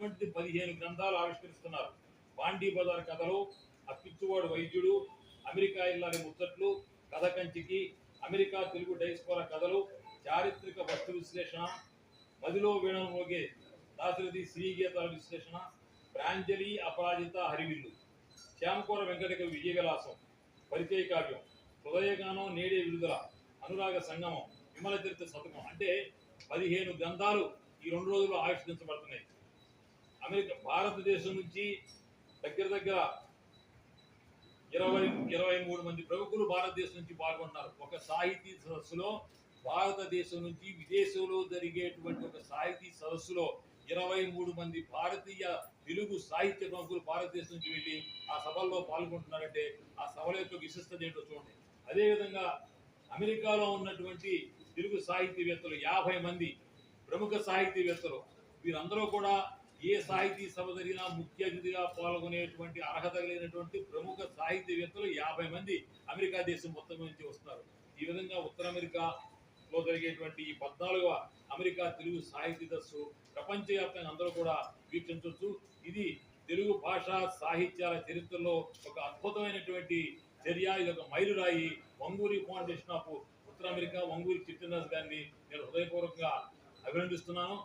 అటువంటిది పదిహేను గ్రంథాలు ఆవిష్కరిస్తున్నారు. బాండీ బజార్ కథలు అప్పిచ్చువాడు వైద్యుడు అమెరికా ఇల్లాని ముచ్చట్లు కథ కంచికి అమెరికా తెలుగు డైస్పోరా కథలు చారిత్రక వస్తు విశ్లేషణ మదిలో వీణం మోగే దాశరథి శ్రీగీతాల విశ్లేషణ ప్రాంజలి అపరాజిత హరివిల్లు శ్యామకూర వెంకటకవి విజయ విలాసం పరిచయ కావ్యం హృదయగానం నేడే విడుదల అనురాగ సంగమం విమల చరిత్ర శతకం అంటే పదిహేను గ్రంథాలు ఈ రెండు రోజుల్లో ఆవిష్కరించబడుతున్నాయి. అమెరికా భారతదేశం నుంచి దగ్గర దగ్గర ఇరవై ఇరవై మూడు మంది ప్రముఖులు భారతదేశం నుంచి పాల్గొన్నారు ఒక సాహితీ సదస్సులో భారతదేశం నుంచి విదేశంలో జరిగేటువంటి ఒక సాహితీ సదస్సులో ఇరవై మూడు మంది భారతీయ తెలుగు సాహిత్య ప్రముఖులు భారతదేశం నుంచి వెళ్ళి ఆ సభల్లో పాల్గొంటున్నారంటే ఆ సభల యొక్క విశిష్టత ఏంటో చూడండి. అదేవిధంగా అమెరికాలో ఉన్నటువంటి తెలుగు సాహితీవేత్తలు యాభై మంది ప్రముఖ సాహితీవేత్తలు వీరందరూ కూడా ఏ సాహితీ సభ జరిగినా ముఖ్య అతిథిగా పాల్గొనేటువంటి అర్హత కలిగినటువంటి ప్రముఖ సాహితీవేత్తలు యాభై మంది అమెరికా దేశం మొత్తం నుంచి వస్తున్నారు. ఈ విధంగా ఉత్తర అమెరికాలో జరిగేటువంటి ఈ పద్నాలుగవ అమెరికా తెలుగు సాహితీ దస్సు ప్రపంచవ్యాప్తంగా అందరూ కూడా వీక్షించవచ్చు. ఇది తెలుగు భాష సాహిత్యాల చరిత్రలో ఒక అద్భుతమైనటువంటి చర్య. ఇది ఒక మైలురాయి వంగూరి ఫౌండేషన్ ఆఫ్ ఉత్తర అమెరికా వంగూరి చిట్టనరాజు గారిని నేను హృదయపూర్వకంగా అభినందిస్తున్నాను.